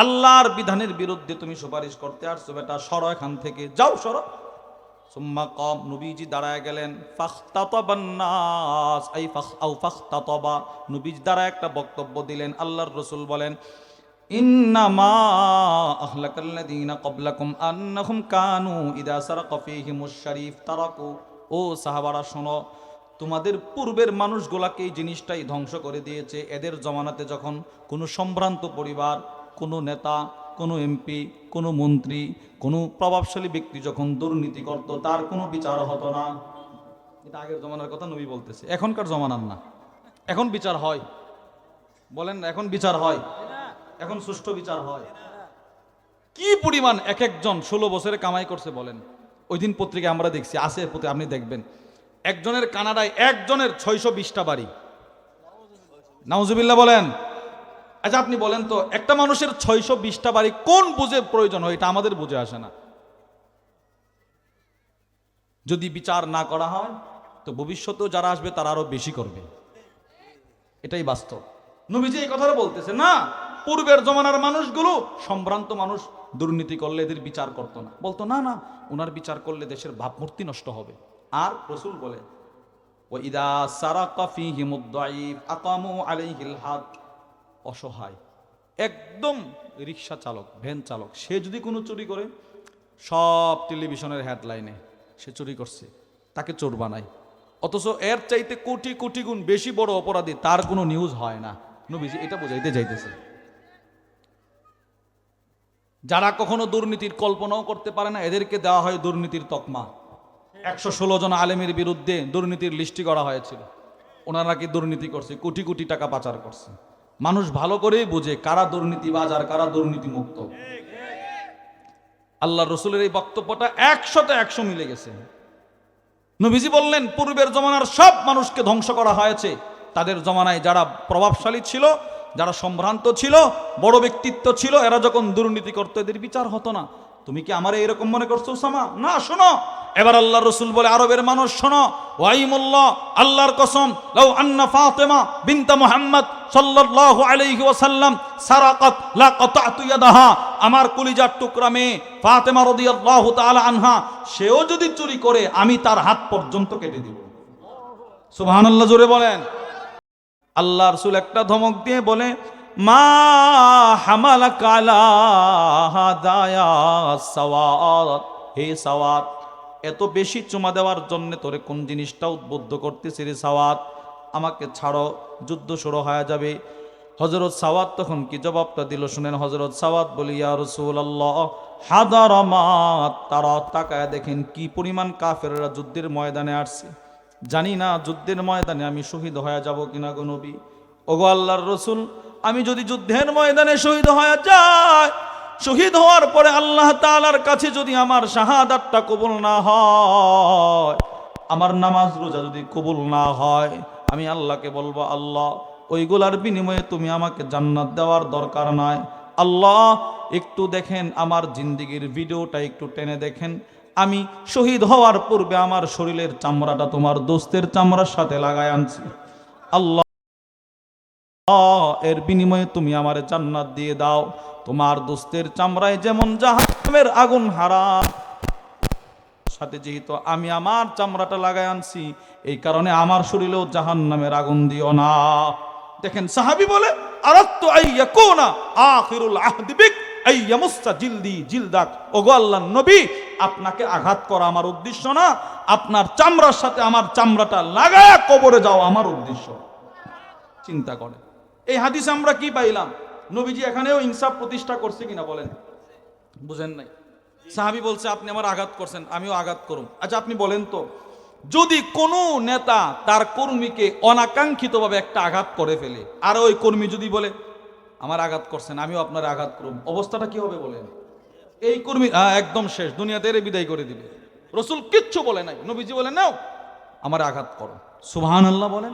আল্লাহর বিধানের বিরুদ্ধে তুমি সুপারিশ করতে আসছো, বেটা, সর এখান থেকে। যাও, সর। কম, নবীজি দাঁড়ায় গেলেন। ফাখতাতাবান্নাস দাঁড়ায় একটা বক্তব্য দিলেন। আল্লাহর রসুল বলেন কানু ইদা তারাকু, ও সাহাবারা, শোনো, তোমাদের পূর্বের মানুষগুলাকে এই জিনিসটাই ধ্বংস করে দিয়েছে। এদের জমানাতে যখন কোনো সম্ভ্রান্ত পরিবার কোনো নেতা, কোনো এমপি, কোনো মন্ত্রী, কোনো প্রভাবশালী ব্যক্তি যখন দুর্নীতি করত, তার কোনো বিচার হতো না। এটা আগের জমানার কথা নবী বলতেছে। এখনকার জমানার না। এখন বিচার হয়। বলেন, এখন বিচার হয়। এখন সুষ্ঠু বিচার হয়। কি পরিমাণ এক একজন ষোলো বছরে কামাই করছে বলেন? ওই দিন পত্রিকায় আমরা দেখছি আসে প্রতি আপনি দেখবেন। একজনের কানাডায় একজনের ছয়শো বিশটা বাড়ি। নাউজুবিল্লাহ বলেন। আচ্ছা আপনি বলেন তো, একটা মানুষের ছয়শো বিশটা বাড়ি কোন বুঝে প্রয়োজন হয়? এটা আমাদের বুঝে আসে না। যদি বিচার না করা হয়, তো ভবিষ্যতেও যারা আসবে, তারা আরও বেশি করবে। এটাই বাস্তব। নবীজি এই কথাটা বলতেছে, না, পূর্বের জমানার মানুষগুলো সম্ভ্রান্ত মানুষ, দুর্নীতি করলে এদের বিচার করতো না। বলতো, না না ওনার বিচার করলে দেশের ভাবমূর্তি নষ্ট হবে। আর রসুল বলে ও ইদা সারা কফি দাঈফ আকামু আলাইহিল হাদ। অসহায়। একদম রিক্সা চালক, ভ্যান চালক, সে যদি কোনো চুরি করে, সব টেলিভিশনের হেডলাইনে সে চুরি করছে, তাকে চোর বানায়। অথচ এর চাইতে কোটি কোটি গুণ বেশি বড় অপরাধী তার কোনো নিউজ হয় না। নবীজি এটা বোঝাইতে যাইতেছে যারা কখনো দুর্নীতির কল্পনাও করতে পারে না, এদেরকে দেওয়া হয় দুর্নীতির তকমা। একশো ষোলো জন আলেমের বিরুদ্ধে দুর্নীতির লিস্টি করা হয়েছিল। ওনারা কি দুর্নীতি করছে? কোটি কোটি টাকা পাচার করছে। মানুষ ভালো করেই বুঝে কারা দুর্নীতিবাজ আর কারা দুর্নীতি মুক্ত আল্লাহ রসুলের এই বক্তব্যটা একশোতে একশো মিলে গেছে। নবীজি বললেন, পূর্বের জমানার সব মানুষকে ধ্বংস করা হয়েছে। তাদের জমানায় যারা প্রভাবশালী ছিল, যারা সম্ভ্রান্ত ছিল, বড় ব্যক্তিত্ব ছিল, এরা যখন দুর্নীতি করতো, এদের বিচার হতো না। তুমি কি আমার এরকম মনে করছ, উসামা? না, শোনো। এবার আল্লাহ রসুল বলে, আরবের মানুষ, শোনো। ওয়াইমুল্লাহ, আল্লাহর কসম, লাউ আন্না ফাতেমা বিনতা মুহাম্মদ সাল্লাল্লাহু আলাইহি ওয়াসাল্লাম, সারাকাত, লা কাতাতু ইয়াদাহা, আমার কলিজার টুকরা মেয়ে ফাতেমা রাদিয়াল্লাহু তাআলা আনহা, সেও যদি চুরি করে, আমি তার হাত পর্যন্ত কেটে দিব। সুবহানাল্লাহ, জোরে বলেন। আল্লাহ রসুল একটা ধমক দিয়ে বলে, মা হামালা কালা হাদায়া সওয়াত হে সওয়াত এত বেশি চুমা দেওয়ার জন্য তোরে কোন জিনিসটা উদ্বুদ্ধ করতেছি রে সাওয়াত আমাকে ছাড়ো, যুদ্ধ শুরু হয়ে যাবে। হজরত সাওয়াত তখন কি জবাবটা দিল শুনেন? হজরত সাওয়াত বলি, ইয়া রসুল আল্লাহ হাদারামাত তারা। তাকায় দেখেন কি পরিমাণ কাফেররা যুদ্ধের ময়দানে আসছে। জানি না যুদ্ধের ময়দানে আমি শহীদ হয়ে যাব কিনা গো নবী। ওগো আল্লাহর রসুল, আমি যদি যুদ্ধের ময়দানে শহীদ হয়ে যাই, শহীদ হওয়ার পরে আল্লাহ তালার কাছে যদি আমার শাহাদাতটা কবুল না হয়, আমার নামাজ রোজা যদি কবুল না হয় আমি আল্লাহকে বলব, আল্লাহ, ওইগুলার বিনিময়ে তুমি আমাকে জান্নাত দেওয়ার দরকার নাই। আল্লাহ, একটু দেখেন আমার জিন্দিগির ভিডিওটা একটু টেনে দেখেন। আমি শহীদ হওয়ার পূর্বে আমার শরীরের চামড়াটা তোমার দোস্তের চামড়ার সাথে লাগায় আনছি। আল্লাহ, এর বিনিময়ে তুমি আমার জান্নাত দিয়ে দাও। তোমার দোস্তের চামড়ায় যেমন জাহান্নামের আগুন হারাম সাথে যেহেতু আমি আমার চামড়াটা লাগাই আনছি, এই কারণে আমার শরীরেও জাহান নামের আগুন দিও না। দেখেন সাহাবি বলে আল্লাহ নবী, আপনাকে আঘাত করা আমার উদ্দেশ্য না, আপনার চামড়ার সাথে আমার চামড়াটা কবরে যাও আমার উদ্দেশ্য। চিন্তা করে এই হাদিস আমরা কি পাইলাম? নবীজি এখানেও প্রতিষ্ঠা করছে কিনা বলেন? বুঝেন নাই। সাহাবি বলছে আপনি আমার আঘাত করছেন আমিও আঘাত করুম। আচ্ছা আপনি বলেন তো যদি কোনো নেতা তার কর্মীকে অনাকাঙ্ক্ষিতভাবে একটা আঘাত করে ফেলে আর ওই কর্মী যদি বলে আমার আঘাত করছেন আমিও আপনার আঘাত করুন অবস্থাটা কি হবে বলেন? এই কর্মী একদম শেষ দুনিয়াতে এরে বিদায় করে দিবে। রসুল কিচ্ছু বলে নাই নবীজি বলে নাও আমার আঘাত করো। সুবহান আল্লাহ বলেন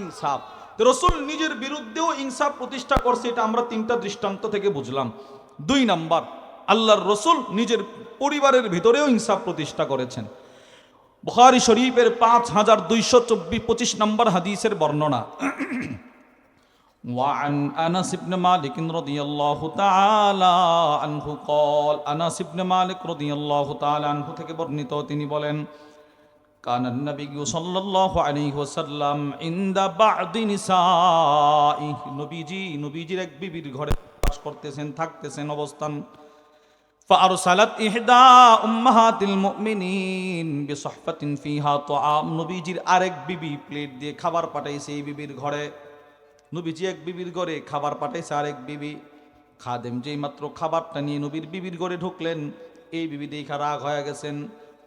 ইনসাফ। রসুল নিজের বিরুদ্ধেও ইনসাফ প্রতিষ্ঠা করছে এটা আমরা তিনটা দৃষ্টান্ত থেকে বুঝলাম। দুই নাম্বার আল্লাহর রসুল নিজের পরিবারের ভিতরেও ইনসাফ প্রতিষ্ঠা করেছেন বুখারি শরীফের পাঁচ হাজার দুইশো চব্বিশ পঁচিশ নম্বর হাদিসের বর্ণনা وعن انس بن مالك رضي الله تعالى عنه قال انس بن مالك رضي الله تعالى عنه থেকে বর্ণিত তিনি বলেন كان النبي صلى الله عليه وسلم عند بعض نسائه নবীজি নবীজির এক বিবির ঘরে বাস করতেছেন থাকতেছেন অবস্থান فأرسلت إحدى أمهات المؤمنين بصحفة فيها طعام নবীজির আরেক বিবি প্লেট দিয়ে খাবার পাঠাইছে এই বিবির ঘরে নবীজি এক বিবির ঘরে খাবার পাঠাইছে আরেক বিবি খাদেম যেই মাত্র খাবারটা নিয়ে নবীর বিবির ঘরে ঢুকলেন এই বিবি দেখা রাগ হয়ে গেছেন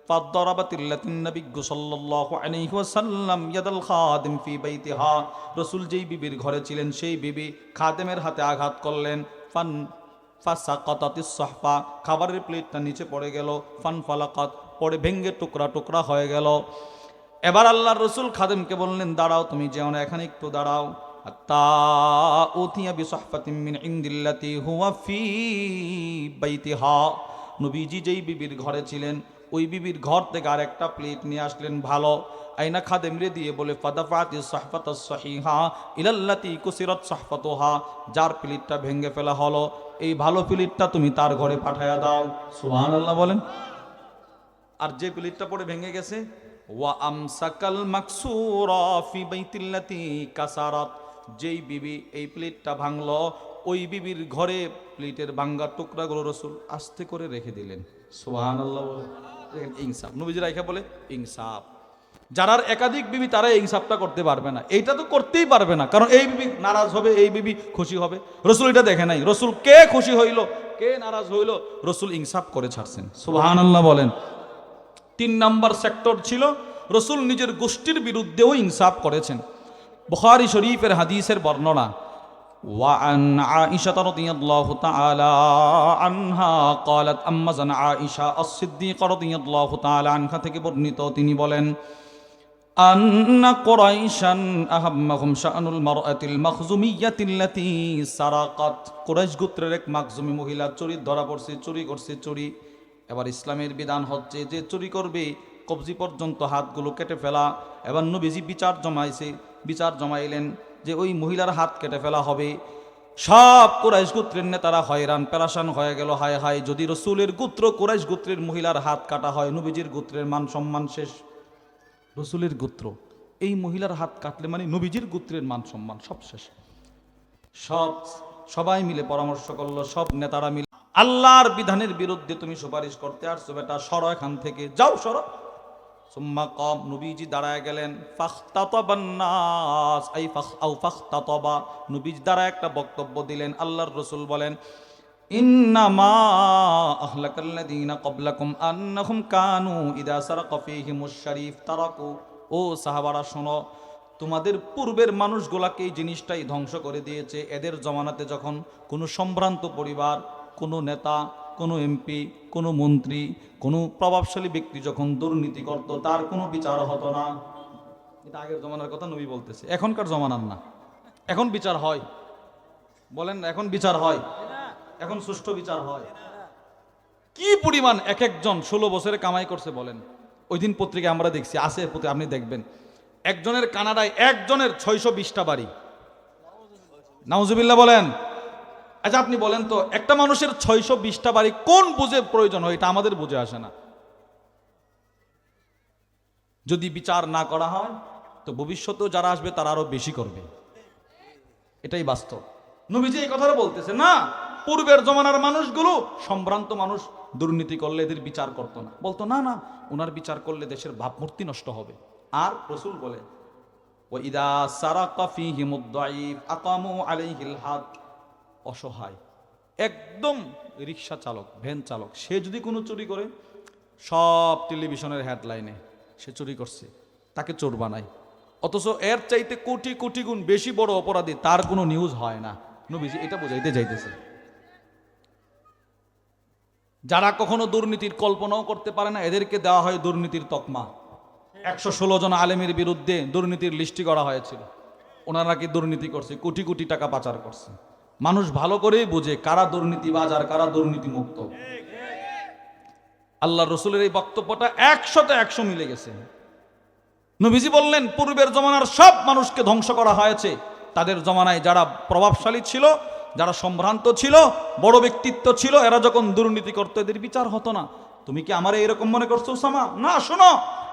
فضربت التي النبي صلى الله عليه وسلم يد الخادم في بيتها রসুল যেই বিবির ঘরে ছিলেন সেই বিবি খাদেমের হাতে আঘাত করলেন ফান ফাসাকাতাতিস সাহফা, খাবারের প্লেটটা নিচে পড়ে গেল ফান ফালাকাত পড়ে ভেঙ্গে টুকরা টুকরা হয়ে গেল। এবার আল্লাহর রসুল খাদেমকে বললেন, দাঁড়াও তুমি যেও না, এখানে একটু দাঁড়াও। তা উথিয়া বিসাহফাতিন মিন ইনদিল্লাতি হুয়া ফি বাইতিহা। নবীজি যেই বিবির ঘরে ছিলেন, ওই বিবির ঘর থেকে আর একটা প্লেট নিয়ে আসলেন, ভালো। আইনা খাদেম রে দিয়ে বলে, ফাদাফাতি সাহফাত সহিহা, ইলাল্লাতি কুসিরত সাহফাতোহা। যার প্লেটটা ভেঙে ফেলা হলো, এই ভালো প্লেটটা তুমি তার ঘরে পাঠায়া দাও। সুবহানাল্লাহ বলেন। আর যে প্লেটটা পড়ে ভেঙে গেছে, ওয়া আমসাকাল মাকসুরা ফি বাইতিল্লাতি কাসারাত। যেই বিবি এই প্লেটটা ভাঙলো ওই বিবির ঘরে প্লেটের ভাঙ্গা টুকরাগুলো রসুল আস্তে করে রেখে দিলেন। বলে। দেখেন, ইনসাফ। নবীজি রাইখা বলে, ইনসাফ। যারার একাধিক বিবি তারা ইনসাফটা করতে পারবে না। এইটা তো করতেই পারবে না। কারণ এই বিবি নারাজ হবে, এই বিবি খুশি হবে। রসুল এটা দেখে নাই। রসুল কে খুশি হইল, কে নারাজ হইল, রসুল ইনসাফ করে ছাড়ছেন। সুবহানাল্লাহ বলেন। তিন নাম্বার সেক্টর ছিল, রসুল নিজের গোষ্ঠীর বিরুদ্ধেও ইনসাফ করেছেন। বুখারি শরীফের হাদিসের বর্ণনা وعن عائشة رضي الله تعالى عنها قالت أما زن عائشة الصديقة رضي الله تعالى عنها থেকে বর্ণিত তিনি বলেন أن قريشا أهمهم شأن المرأة المخزومية التي سرقت কুরাইশ গোত্রের এক মাকজুমি মহিলা চুরি ধরা পড়ছে চুরি করছে চুরি এবার ইসলামের বিধান হচ্ছে যে চুরি করবে কবজি পর্যন্ত হাতগুলো কেটে ফেলা এবার নবীজি বিচার জমাইছে বিচার জমাইলেন যে ওই মহিলার হাত কেটে ফেলা হবে। সব কোরাইশ গোত্রের নেতারা হয়রান পেরাসান হয়ে গেল, হায় হায়। যদি রসুলের গোত্র কোরাইশ গোত্রের মহিলার হাত কাটা হয়, নবীজির গোত্রের মান সম্মান শেষ। রসুলের গোত্র, এই মহিলার হাত কাটলে মানে নবীজির গোত্রের মান সম্মান সব শেষ। সব, সবাই মিলে পরামর্শ করল, সব নেতারা মিলে, আল্লাহর বিধানের বিরুদ্ধে তুমি সুপারিশ করতে আসছো বেটা, সর এখান থেকে। যাও, সর। সুম্মা কম, নবীজি দাঁড়ায় গেলেন। ফাখতাতাবা। নবীজি দাঁড়ায় একটা বক্তব্য দিলেন, আল্লাহর রসুল বলেন কানু ইদা তারাকু, ও শোনো, তোমাদের পূর্বের মানুষগুলাকে এই জিনিসটাই ধ্বংস করে দিয়েছে। এদের জমানাতে যখন কোনো সম্ভ্রান্ত পরিবার, কোনো নেতা কোনো এমপি, কোনো মন্ত্রী, কোনো প্রভাবশালী ব্যক্তি যখন দুর্নীতি করত, তার কোনো বিচার হতো না। এটা আগের জমানার কথা নবী বলতেছে। এখনকার জমানার না। এখন বিচার হয়। বলেন, এখন বিচার হয়। এখন সুষ্ঠু বিচার হয়। কি পরিমাণ এক একজন ষোলো বছরে কামাই করছে বলেন? ওই দিন পত্রিকায় আমরা দেখছি আসে প্রতি আপনি দেখবেন। একজনের কানাডায় একজনের ছয়শো বিশটা বাড়ি। নাউজুবিল্লাহ বলেন আচ্ছা আপনি বলেন তো, একটা মানুষের ছয়শো বিশটা বাড়ি কোন বুঝে প্রয়োজন হয়? এটা আমাদের বুঝে আসে না। যদি বিচার না করা হয়, তো ভবিষ্যতেও যারা আসবে, তারা আরও বেশি করবে। এটাই বাস্তব। নবীজি এই কথাটা বলতেছে, না, পূর্বের জমানার মানুষগুলো সম্ভ্রান্ত মানুষ, দুর্নীতি করলে এদের বিচার করতো না। বলতো, না না ওনার বিচার করলে দেশের ভাবমূর্তি নষ্ট হবে। আর রসুল বলে ওইদা সারাকা ফীহিমুদ দাঈফ আকামু আলাইহিল হাদ। অসহায়। একদম রিক্সা চালক, ভ্যান চালক, সে যদি কোনো চুরি করে, সব টেলিভিশনের হেডলাইনে সে চুরি করছে, তাকে চোর বানায়। অথচ এর চাইতে কোটি কোটি গুণ বেশি বড় অপরাধী তার কোনো নিউজ হয় না। নবীজি এটা বোঝাইতে যাইতেছে যারা কখনো দুর্নীতির কল্পনাও করতে পারে না, এদেরকে দেওয়া হয় দুর্নীতির তকমা। একশো ষোলো জন আলেমের বিরুদ্ধে দুর্নীতির লিস্টি করা হয়েছিল। ওনারা কি দুর্নীতি করছে? কোটি কোটি টাকা পাচার করছে। মানুষ ভালো করেই বোঝে কারা দুর্নীতিবাজ আর কারা দুর্নীতি মুক্ত আল্লাহ রসুলের এই বক্তব্যটা একশোতে একশো মিলে গেছে। নবীজি বললেন, পূর্বের জমানার সব মানুষকে ধ্বংস করা হয়েছে। তাদের জমানায় যারা প্রভাবশালী ছিল, যারা সম্ভ্রান্ত ছিল, বড় ব্যক্তিত্ব ছিল, এরা যখন দুর্নীতি করতো, এদের বিচার হতো না। তুমি কি আমার এরকম মনে করছ সামা না, শোনো।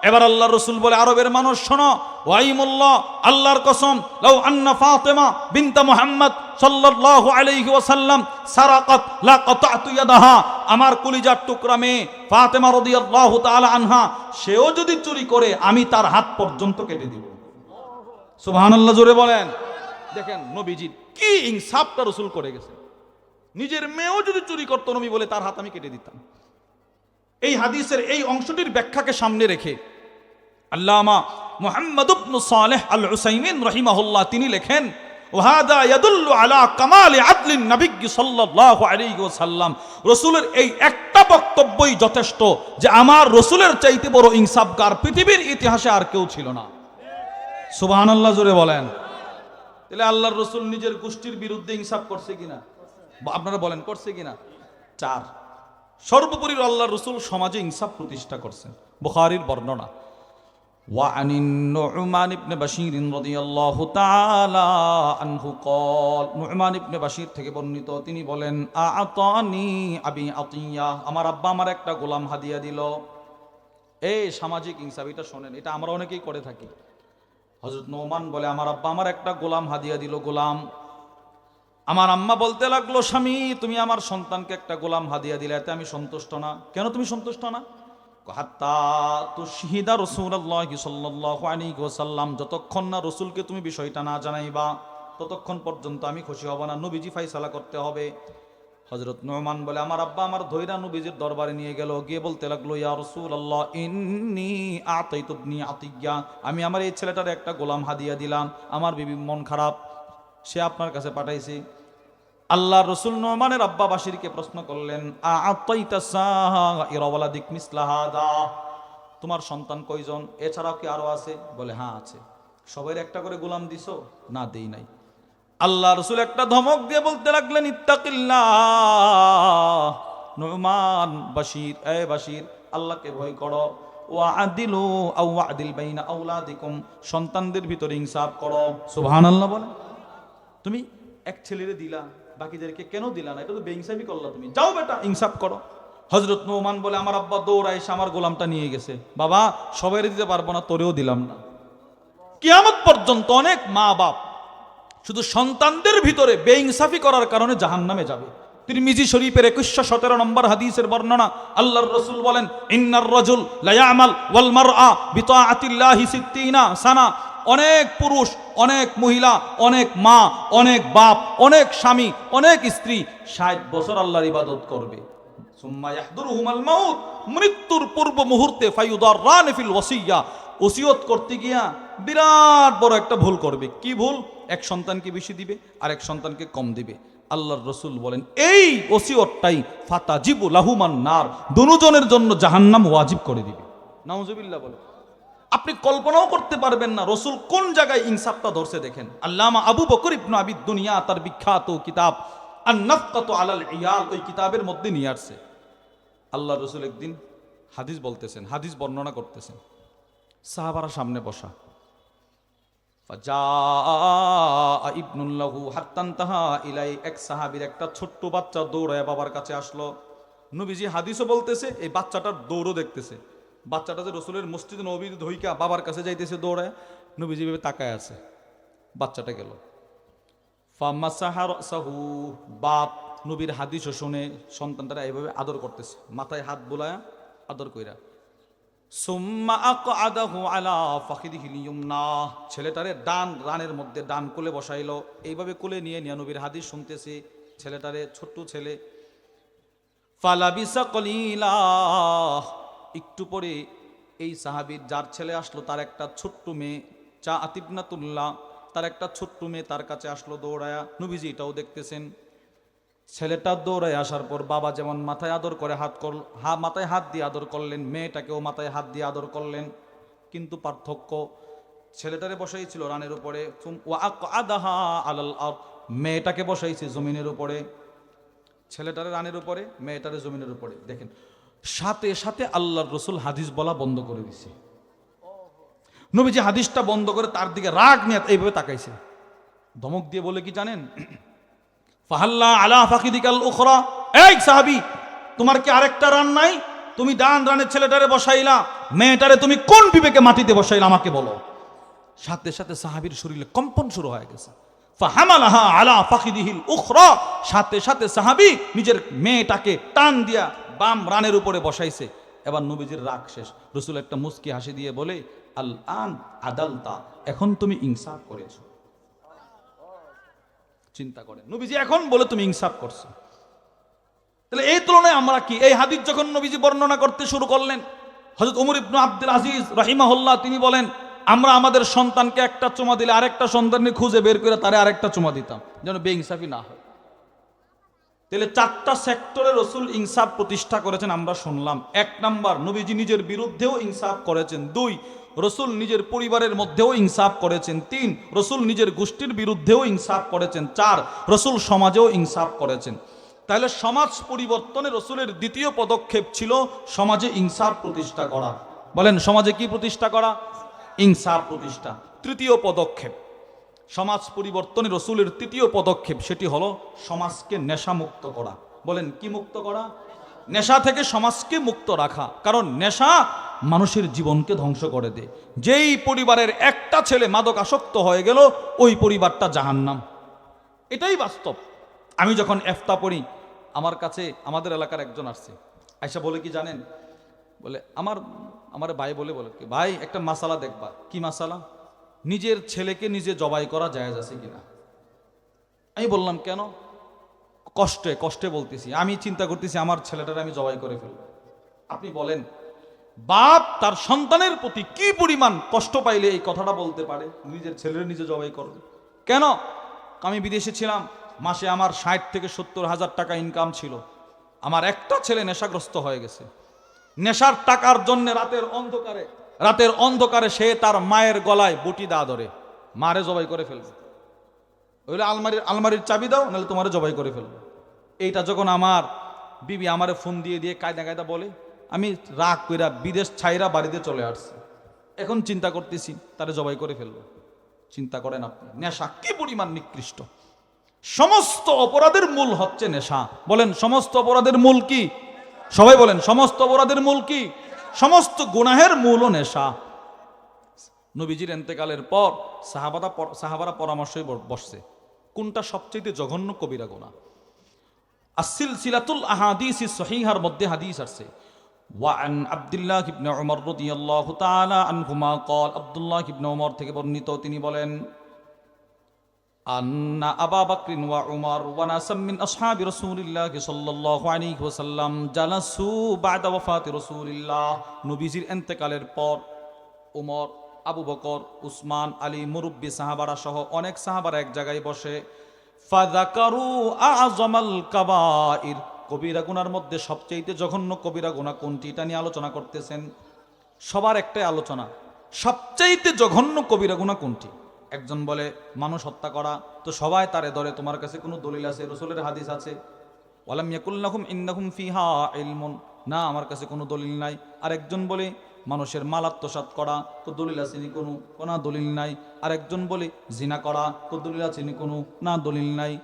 এবার আল্লাহ রসুল বলে, আরবের মানুষ, শোনো। ওয়াইমুল্লাহ, আল্লাহর কসম, লাউ আন্না ফাতেমা বিনতা মুহাম্মদ সাল্লাল্লাহু আলাইহি ওয়াসাল্লাম, সারাকাত, লা কাতাতু ইয়াদাহা, আমার কলিজার টুকরা মেয়ে ফাতেমা রাদিয়াল্লাহু তাআলা আনহা, সেও যদি চুরি করে, আমি তার হাত পর্যন্ত কেটে দিব। সুবহানাল্লাহ, জোরে বলেন। দেখেন, নবীজি কি ইনসাফটা রসুল করে গেছে। নিজের মেয়েও যদি চুরি করতো নবী বলে, তার হাত আমি কেটে দিতাম। এই হাদিসের এই অংশটির ব্যাখ্যাকে সামনে রেখে আল্লামা মোহাম্মদ সালেহ আল উসাইমিন রহিমাহুল্লাহ তিনি লেখেন ওহাদা ইয়াদুল্লু আলা কামালি আদলিন নবিগ্গি সাল্লাল্লাহু আলাইহি ওয়াসাল্লাম। রাসূলের এই একটা বক্তব্যই যথেষ্ট যে আমার রাসূলের চাইতে বড় ইনসাফগার পৃথিবীর ইতিহাসে আর কেউ ছিল না। সুবহানাল্লাহ জোরে বলেন। তাহলে আল্লাহর রসুল নিজের গোষ্ঠীর বিরুদ্ধে ইনসাফ করছে কিনা? আপনারা বলেন, করছে কিনা? চার। সর্বোপরি আল্লাহ রসুল সমাজে ইনসাফ প্রতিষ্ঠা করছেন। বুখারীর বর্ণনা। وعن النعمان بن بشير رضي الله تعالى عنه قال نعمان بن بشير থেকে বর্ণিত তিনি বলেন আতানি আবি আতিয়া আমার আব্বা আমার একটা গোলাম হাদিয়া দিল এই সামাজিক ইনসাফ এটা শোনেন এটা আমরা অনেকেই করে থাকি হজরত নোমান বলে আমার আব্বা আমার একটা গোলাম হাদিয়া দিল গোলাম আমার আম্মা বলতে লাগলো স্বামী তুমি আমার সন্তানকে একটা গোলাম হাদিয়া দিলে এতে আমি সন্তুষ্ট না কেন তুমি সন্তুষ্ট না হাত্তা তো শহীদা রসুল্লাহ সাল্লাহ আলী গোসাল্লাম যতক্ষণ না রসুলকে তুমি বিষয়টা না জানাইবা, ততক্ষণ পর্যন্ত আমি খুশি হব না। নবীজি ফাইসালা করতে হবে। হজরত নোমান বলে, আমার আব্বা আমার ধৈরা নবীজির দরবারে নিয়ে গেল। গিয়ে বলতে লাগল, ইয়া রসুল আল্লাহ ইন্নি আতাইতুবনি আতিজ্ঞা আমি আমার এই ছেলেটার একটা গোলাম হাদিয়া দিলাম। আমার বিবি মন খারাপ, সে আপনার কাছে পাঠাইছি। আল্লাহ রসুল নোমানের আব্বা বাসিরকে প্রশ্ন করলেন তোমার সন্তান কয়জন? এছাড়াও কি আরও আছে? বলে হ্যাঁ আছে। সবাই একটা করে গোলাম দিছো? না, দেই নাই। আল্লাহ রসুল একটা ধমক দিয়ে বলতে লাগলেন, ইত্তাকিল্লাহ। বাশির, এ বাশির, আল্লাহকে ভয় করো। আও আদিল বাইনা আউলাদিকুম সন্তানদের ভিতরে ইনসাফ করো। সুবহানাল্লাহ, বলে। তুমি এক ছেলেরে দিলা। বাকিদেরকে কেন দিলা না? এটা তো বেইনসাফি করলা তুমি। যাও বেটা, ইনসাফ করো। হজরত নোমান বলে, আমার আব্বা দৌড় এসে আমার গোলামটা নিয়ে গেছে। বাবা সবাই দিতে পারব না, তোরেও দিলাম না। কিয়ামত পর্যন্ত অনেক মা বাপ শুধু সন্তানদের ভিতরে বেইনসাফি করার কারণে জাহান্নামে যাবে। তিরমিজি শরীফের একুশশো সতেরো নম্বর হাদিসের বর্ণনা, আল্লাহর রসুল বলেন, ইন্নার রজুল লায়ামাল ওয়াল মারআ বিতাআতিল্লাহি সিত্তিনা সানা। অনেক পুরুষ, অনেক মহিলা, অনেক মা, অনেক বাপ, অনেক স্বামী, অনেক স্ত্রী ষাট বছর আল্লাহর ইবাদত করবে। মৃত্যুর পূর্ব মুহূর্তে ওয়াসিয়া। ওসিয়ত করতে গিয়া বিরাট বড় একটা ভুল করবে। কি ভুল? এক সন্তানকে বেশি দিবে আর এক সন্তানকে কম দিবে। আল্লাহর রসুল বলেন, এই ওসিয়তটাই ফাতা জিবু লাহুমান নার। দুজনের জন্য জাহান্নাম ওয়াজিব করে দিবে। নাউজুবিল্লাহ বলে আপনি কল্পনাও করতে পারবেন না রসুল কোন জায়গায় ইনসাফটা ধরছে দেখেন। আল্লামা আবু বকর ইবনু আবিদ দুনিয়া তার বিখ্যাত কিতাব আর নফকাত আলাল ইয়াল ওই কিতাবের মধ্যে নিয়ে আসছে। আল্লাহ রসুল একদিন হাদিস বলতেছেন, হাদিস বর্ণনা করতেছেন। সাহাবারা সামনে বসা। ইবনুল্লাহু ইলাই, এক সাহাবীর একটা ছোট্ট বাচ্চা দৌড়ায় বাবার কাছে আসলো। নবীজি হাদিসও বলতেছে, এই বাচ্চাটার দৌড়ও দেখতেছে। বাচ্চাটা যে রসুলের মসজিদ নবীর ধইকা বাবার কাছে যাইতেছে দৌড়ায়, নবীজি ভেবে তাকায় আছে। বাচ্চাটা গেল। ফামাসাহু বাপ নবীর হাদিসও শুনে সন্তানটারা এইভাবে আদর করতেছে। মাথায় হাত বোলায় আদর কইরা ছেলেটারে ডান রানের মধ্যে ডান কোলে বসাইল। এইভাবে কোলে নিয়ে নিয়ে নবীর হাদিস শুনতেছে ছেলেটারে, ছোট্ট ছেলে। ফালাবিসা কলিলা। একটু পরে এই সাহাবীর যার ছেলে আসলো, তার একটা ছোট্ট মেয়ে, চা আতিবনাতুল্লাহ, তার একটা ছোট্ট মেয়ে তার কাছে আসলো দৌড়ায়া। নবীজি এটাও দেখতেছেন। ছেলেটা দৌড়ায় আসার পর বাবা যেমন মাথায় আদর করে হাত করল হা, মাথায় হাত দিয়ে আদর করলেন, মেয়েটাকেও মাথায় হাত দিয়ে আদর করলেন। কিন্তু পার্থক্য, ছেলেটারে বসাইছিল রানের উপরে আদাহা আলাল আরদ। মেয়েটাকে বসাইছে জমিনের উপরে। ছেলেটারে রানের উপরে, মেয়েটারে জমিনের উপরে। দেখেন সাথে সাথে আল্লাহর রসুল হাদিস বলা বন্ধ করে দিছে। নবীজি হাদিসটা বন্ধ করে তার দিকে রাগ নিয়ে এইভাবে তাকাইছে। ধমক দিয়ে বলে কি জানেন? ফাহাল্লা আলা ফাকিদিকাল উখরা। এই সাহাবি, তোমার কি আরেকটা রান নাই? তুমি ডান রানের ছেলেটারে বসাইলা, মেয়েটারে তুমি কোন বিবেকে মাটিতে বসাইলা আমাকে বলো। সাথে সাথে সাহাবীর শরীরে কম্পন শুরু হয়ে গেছে। ফাহামালাহা আলা ফাকিদিহিল উখরা। সাথে সাথে সাহাবী নিজের মেয়েটাকে টান দিয়া বাম রানের উপরে বসাইছে। এবার নবীজির রাগ শেষ। রসুল একটা মুস্কি হাসি দিয়ে বলে আল আন আদালতা, এখন তুমি ইনসাফ করেছ। চিন্তা করেন। নবীজি, এখন বলে তুমি ইনসাফ করছ। তাহলে এই তুলনায় আমরা কি? এই হাদিস যখন নবীজি বর্ণনা করতে শুরু করলেন, হযরত উমর ইবনু আব্দুল আজিজ রাহিমাহুল্লাহ তিনি বলেন আমরা আমাদের সন্তানকে একটা চুমা দিলে আরেকটা সন্তানকে খুঁজে বের করে তারে আরেকটা চুমা দিতাম, যেন বেইনসাফি না হয়। তাহলে চারটা সেক্টরে রসুল ইনসাফ প্রতিষ্ঠা করেছেন আমরা শুনলাম। এক নাম্বার, নবীজি নিজের বিরুদ্ধেও ইনসাফ করেছেন। দুই, রসুল নিজের পরিবারের মধ্যেও ইনসাফ করেছেন। তিন, রসুল নিজের গোষ্ঠীর বিরুদ্ধেও ইনসাফ করেছেন। চার, রসুল সমাজেও ইনসাফ করেছেন। তাহলে সমাজ পরিবর্তনে রসুলের দ্বিতীয় পদক্ষেপ ছিল সমাজে ইনসাফ প্রতিষ্ঠা করা। বলেন, সমাজে কি প্রতিষ্ঠা করা? ইনসাফ প্রতিষ্ঠা। তৃতীয় পদক্ষেপ, সমাজ পরিবর্তনে রসুলের তৃতীয় পদক্ষেপ সেটি হলো সমাজকে নেশামুক্ত করা। বলেন, কি মুক্ত করা? নেশা থেকে সমাজকে মুক্ত রাখা। কারণ নেশা মানুষের জীবনকে ধ্বংস করে দেয়। যেই পরিবারের একটা ছেলে মাদক আসক্ত হয়ে গেল, ওই পরিবারটা জাহান্নাম। এটাই বাস্তব। আমি যখন এফতা পড়ি, আমার কাছে, আমাদের এলাকার একজন আসছে। আয়সা বলে কি জানেন? বলে, আমার আমার ভাই বলে বলে কি, ভাই, একটা মাসালা দেখবা। কি মাসালা? নিজের ছেলেকে নিজে জবাই করা জায়েজ আছে কিনা? আমি বললাম, কেন? কষ্টে কষ্টে বলতেছি। আমি চিন্তা করতেছি আমার ছেলেটারে আমি জবাই করে ফেলব। আপনি বলেন, বাপ তার সন্তানের প্রতি কি পরিমাণ কষ্ট পাইলে এই কথাটা বলতে পারে? নিজের ছেলের নিজে জবাই করবে কেন? আমি বিদেশে ছিলাম। মাসে আমার ষাট থেকে সত্তর হাজার টাকা ইনকাম ছিল। আমার একটা ছেলে নেশাগ্রস্ত হয়ে গেছে। নেশার টাকার জন্য রাতের অন্ধকারে রাতের অন্ধকারে সে তার মায়ের গলায় বটি দা ধরে, মারে জবাই করে ফেলবে। ওইলে আলমারির আলমারির চাবি দাও, নাহলে তোমারে জবাই করে ফেলব। এইটা যখন আমার বিবি আমারে ফোন দিয়ে দিয়ে কায়দা কায়দা বলে, আমি রাগ কইরা বিদেশ ছাইরা বাড়িতে চলে আসছি। এখন চিন্তা করতেছি, তারে জবাই করে ফেলব। চিন্তা করেন আপনি, নেশা কি পরিমাণ নিকৃষ্ট? সমস্ত অপরাধের মূল হচ্ছে নেশা। বলেন, সমস্ত অপরাধের মূল কি? সবাই বলেন সমস্ত অপরাধের মূল কি সমস্ত গুনাহের মূলও নেশা নবীজির এন্তেকালের পর সাহাবাদা সাহাবারা পরামর্শে ব- বসছে কোনটা সবচেয়ে জঘন্য কবিরা গোনা আসিল সিলাতুল আহাদিস সহিহার মধ্যে হাদিস আছে ওয়ান আব্দুল্লাহ ইবনে উমর রাদিয়াল্লাহু তাআলা আনহুমা قال আব্দুল্লাহ ইবনে উমর থেকে বর্ণিত তিনি বলেন أن أبا بكر وعمر وناس من أصحاب رسول الله صلى الله عليه وسلم جلسوا بعد وفاة رسول الله নবীজির এন্তেকালের পর উমর আবু বকর উসমান আলী মুরব্বী সাহাবারা সহ অনেক সাহাবারা এক জায়গায় বসে ফাদাকারু আজমাল কাবাইর কবিরা গুনার মধ্যে সবচেয়ে জঘন্য কবিরা গুনাহ কোনটি এটা নিয়ে আলোচনা করতেছেন সবার একটাই আলোচনা সবচাইতে জঘন্য কবিরা গুনাহ কোনটি একজন বলে, মানুষ হত্যা করা। তো সবাই তারে ধরে, তোমার কাছে কোনো দলিল আছে? রসুলের হাদিস আছে? ওয়ালাম ইয়াকুল্লাহুম ইন্নাহুম ফিহা ইলমুন। না, আমার কাছে কোনো দলিল নাই। আর একজন বলে, মানুষের মাল আত্মসাৎ করা, তো দলিল আছে নি কোনো? কোনো দলিল নাই। আর একজন বলে, জিনা করা, তো দলিল আছে নি কোনো? না, দলিল নাই।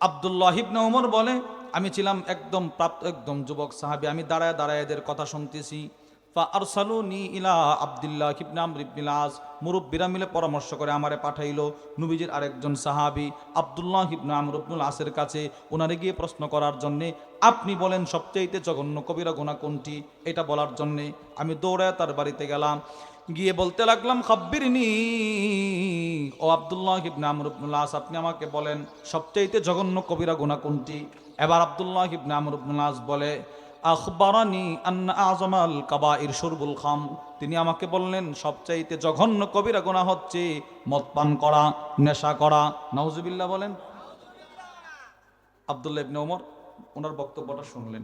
আব্দুল্লাহ ইবনে ওমর বলে, আমি ছিলাম একদম প্রাপ্ত, একদম যুবক সাহাবী। আমি দাঁড়ায় দাঁড়ায় এদের কথা শুনতেছি। ফা আরসালুনি ইলা আব্দুল্লাহ ইবনে আমর মুরব্বিরা মিলে পরামর্শ করে আমারে পাঠাইলো। নবীজির আরেকজন সাহাবি আবদুল্লাহ ইবনে আমর আসের কাছে ওনারে গিয়ে প্রশ্ন করার জন্যে, আপনি বলেন সবচাইতে জঘন্য কবিরা গুনাহ কোনটি? এটা বলার জন্যে আমি দৌড়ায় তার বাড়িতে গেলাম। গিয়ে বলতে লাগলাম, খাব্বিরনি ও আব্দুল্লাহ ইবনে আমর আস আপনি আমাকে বলেন সবচাইতে জঘন্য কবিরা গুনাহ কোনটি? এবার আবদুল্লাহ ইবনে আমর আস বলে আখবারানি আন্না আজমাল কাবাইর শুরবুল খাম। তিনি আমাকে বললেন, সবচাইতে জঘন্য কবিরা গোনা হচ্ছে মদ পান করা, নেশা করা। নওজুবিল্লাহ বলেন। আব্দুল্লাহ ইবনে ওমর ওনার বক্তব্যটা শুনলেন,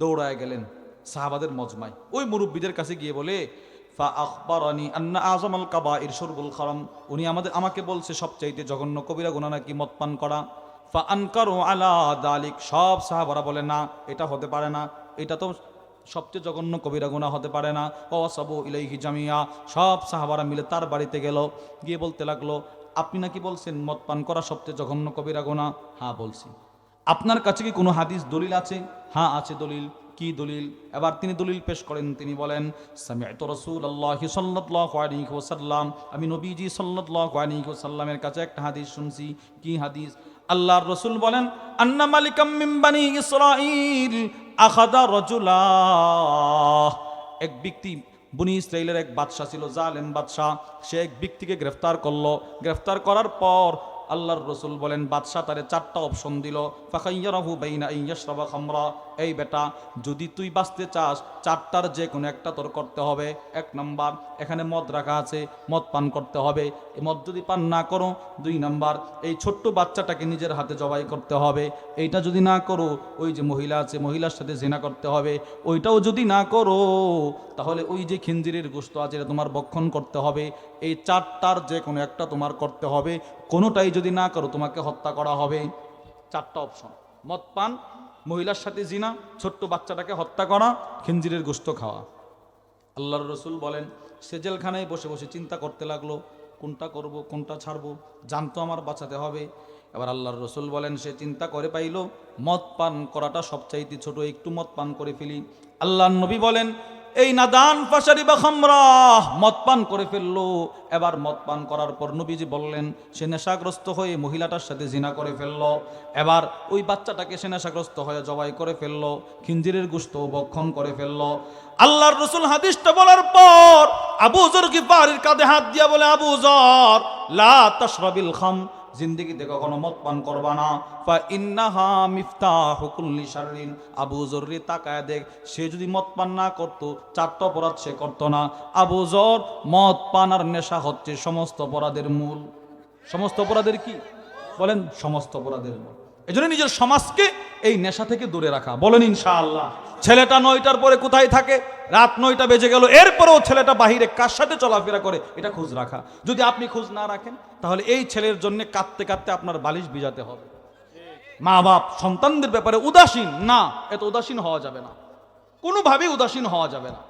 দৌড়ায় গেলেন সাহাবাদের মজমায়। ওই মুরব্বীদের কাছে গিয়ে বলে, ফা আখবারানি আন্না আজমাল কাবাইর শুরবুল খারাম উনি আমাদের, আমাকে বলছে, সবচাইতে জঘন্য কবিরা গোনা নাকি মদ পান করা? আনকারু আলা দালিক। সব সাহাবারা বলে, না, এটা হতে পারে না। এটা তো সবচেয়ে জঘন্য কবিরা গুনাহ হতে পারে না। ও সবু ইলাইহি জামিয়া। সব সাহাবারা মিলে তার বাড়িতে গেল। গিয়ে বলতে লাগল, আপনি নাকি বলছেন মদ পান করা সবচেয়ে জঘন্য কবিরা গোনা হ্যাঁ বলছি। আপনার কাছে কি কোনো হাদিস দলিল আছে? হ্যাঁ আছে দলিল। কি দলিল? এবার তিনি দলিল পেশ করেন। তিনি বলেন, সামিআতু রাসূলুল্লাহি সাল্লাল্লাহু আলাইহি ওয়াসাল্লাম। আমি নবীজি সাল্লাল্লাহু আলাইহি ওয়াসাল্লামের কাছে একটা হাদিস শুনছি। কি হাদিস? আল্লাহর রসুল বলেন, আন্না মালিকাম মিম্বানি ইসরাইল আখাদা রজুলা। এক ব্যক্তি বুনি ইসরাইলের এক বাদশাহ ছিল, জালেম বাদশাহ। সে এক ব্যক্তিকে গ্রেফতার করল। গ্রেফতার করার পর আল্লাহর রসুল বলেন, বাদশাহ তারে চারটা অপশন দিল। ফাখাইয়ারাহু বাইনা ইয়াশরাবা খামরা। এই বেটা, যদি তুই বাঁচতে চাস, চারটার যে কোনো একটা তোর করতে হবে। এক নাম্বার, এখানে মদ রাখা আছে, মদ পান করতে হবে। এই মদ যদি পান না করো, দুই নাম্বার, এই ছোট্ট বাচ্চাটাকে নিজের হাতে জবাই করতে হবে। এইটা যদি না করো, ওই যে মহিলা আছে, মহিলার সাথে জেনা করতে হবে। ওইটাও যদি না করো, তাহলে ওই যে খিঞ্জিরের গোস্ত আছে, এটা তোমার বক্ষণ করতে হবে। এই চারটার যে কোনো একটা তোমার করতে হবে। কোনোটাই যদি না করো, তোমাকে হত্যা করা হবে। চারটা অপশন মদ পান মহিলার সাথে জিনা, ছোট্ট বাচ্চাটাকে হত্যা করা, খেঞ্জিরের গোস্ত খাওয়া। আল্লাহর রসুল বলেন, সে জেলখানায় বসে বসে চিন্তা করতে লাগল, কোনটা করব, কোনটা ছাড়ব জানতো আমার বাঁচাতে হবে। এবার আল্লাহর রসুল বলেন, সে চিন্তা করে পাইল, মদ পান করাটা সবচাইতে ছোট, একটু মদ পান করে ফেলি। আল্লাহ নবী বলেন এই নাদান ফাসারি বা খামরা, মদ পান করে ফেলল। এবার মদ পান করার পর নবীজি বললেন, সে নেশাগ্রস্ত হয়ে মহিলাটার সাথে জিনা করে ফেলল। এবার ওই বাচ্চাটাকে সে নেশাগ্রস্ত হয়ে জবাই করে ফেলল, খিঞ্জিরের গুস্ত বক্ষণ করে ফেলল। আল্লাহর রসুল হাদিসটা বলার পর আবু জর কি পাহাড়ির কাঁধে হাত দিয়া বলে, আবু জর, লা তাশরাবিল খাম জিন্দিগিতে কখনো মদ পান করবা না। ফা ইন্নাহা মিফতাহ কুল্লি শাররিন। আবু জররি তাকায় দেখ, সে যদি মদ পান না করতো, চারটা অপরাধ সে করতো না। আবু জর, মদ পান আর নেশা হচ্ছে সমস্ত অপরাধের মূল। সমস্ত অপরাধের কি? বলেন, সমস্ত অপরাধের মূল। এই জন্য নিজের সমাজকে এই নেশা থেকে দূরে রাখা। বলেন ইনশাআল্লাহ। ছেলেটা নয়টার পরে কোথায় থাকে? রাত নয়টা বেজে গেল, এরপরেও ছেলেটা বাহিরে কার সাথে চলাফেরা করে? এটা খোঁজ রাখা। যদি আপনি খোঁজ না রাখেন, তাহলে এই ছেলের জন্য কাঁদতে কাঁদতে আপনার বালিশ ভিজাতে হবে। মা বাপ সন্তানদের ব্যাপারে উদাসীন? না, এত উদাসীন হওয়া যাবে না। কোনোভাবেই উদাসীন হওয়া যাবে না।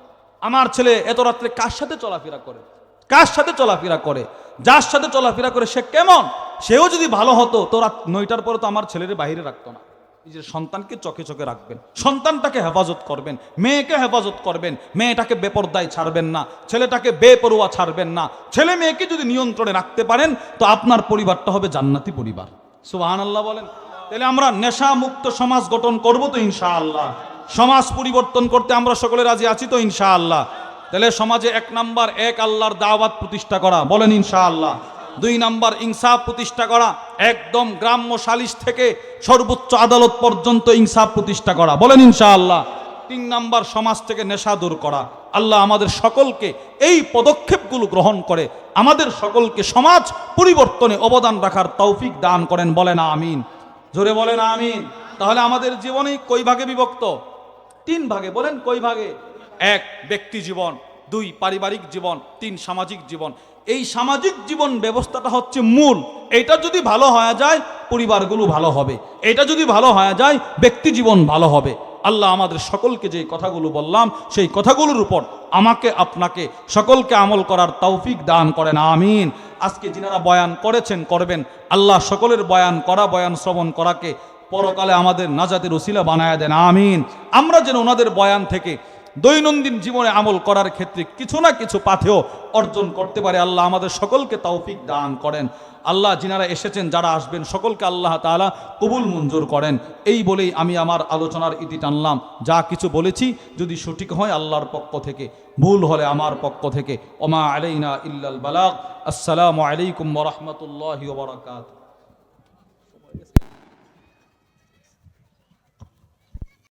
আমার ছেলে এত রাত্রে কার সাথে চলাফেরা করে? কার সাথে চলাফেরা করে? যার সাথে চলাফেরা করে সে কেমন? সেও যদি ভালো হতো, তো রাত নয়টার পরে তো আমার ছেলের বাইরে রাখতো না। নিজের সন্তানকে চোখে চোখে রাখবেন। সন্তানটাকে হেফাজত করবেন। মেয়েকে হেফাজত করবেন। মেয়েটাকে বেপরদায় ছাড়বেন না। ছেলেটাকে বেপরোয়া ছাড়বেন না। ছেলে মেয়েকে যদি নিয়ন্ত্রণে রাখতে পারেন, তো আপনার পরিবারটা হবে জান্নাতি পরিবার। সুবাহান আল্লাহ বলেন। তাহলে আমরা নেশা মুক্ত সমাজ গঠন করব তো ইনশাআল্লাহ। সমাজ পরিবর্তন করতে আমরা সকলে রাজি আছি তো ইনশাআল্লাহ। তাহলে সমাজে এক নাম্বার এক আল্লাহর দাওয়াত প্রতিষ্ঠা করা, বলেন ইনশাআল্লাহ। দুই নাম্বার ইনসাফ প্রতিষ্ঠা করা, একদম গ্রাম্য সালিশ থেকে সর্বোচ্চ আদালত পর্যন্ত ইনসাফ প্রতিষ্ঠা করা, বলেন ইনশাআল্লাহ। তিন নাম্বার সমাজ থেকে নেশা দূর করা, আল্লাহ আমাদের সকলকে এই পদক্ষেপগুলো গ্রহণ করে, আমাদের সকলকে সমাজ পরিবর্তনে অবদান রাখার তৌফিক দান করেন, বলেন আমিন। জোরে বলেন আমিন। তাহলে আমাদের জীবনে কই ভাগে বিভক্ত? তিন ভাগে, বলেন কই ভাগে? এক ব্যক্তি জীবন, দুই পারিবারিক জীবন, তিন সামাজিক জীবন। এই সামাজিক জীবন ব্যবস্থাটা হচ্ছে মূল। এটা যদি ভালো হয়ে যায়, পরিবারগুলো ভালো হবে। এটা যদি ভালো হয়ে যায়, ব্যক্তি জীবন ভালো হবে। আল্লাহ আমাদের সকলকে যে কথাগুলো বললাম, সেই কথাগুলোর উপর আমাকে, আপনাকে সকলকে আমল করার তৌফিক দান করেন, আমিন। আজকে যিনারা বয়ান করেছেন, করবেন। আল্লাহ সকলের বয়ান করা, বয়ান শ্রবণ করাকে পরকালে আমাদের নাজাতের উসিলা বানায় দেন, আমিন। আমরা যেন ওনাদের বয়ান থেকে দৈনন্দিন জীবনে আমল করার ক্ষেত্রে কিছু না কিছু পাথেও অর্জন করতে পারে। আল্লাহ আমাদের সকলকে তৌফিক দান করেন। আল্লাহ যিনারা এসেছেন, যারা আসবেন, সকলকে আল্লাহ তাআলা কবুল মঞ্জুর করেন। এই বলেই আমি আমার আলোচনার ইতি টানলাম। যা কিছু বলেছি যদি সঠিক হয় আল্লাহর পক্ষ থেকে, ভুল হলে আমার পক্ষ থেকে। ওমা আলাইনা ইল্লাল বালাগ। আসসালামু আলাইকুম ওরহমতুল্লাহ বারাকাতুহু।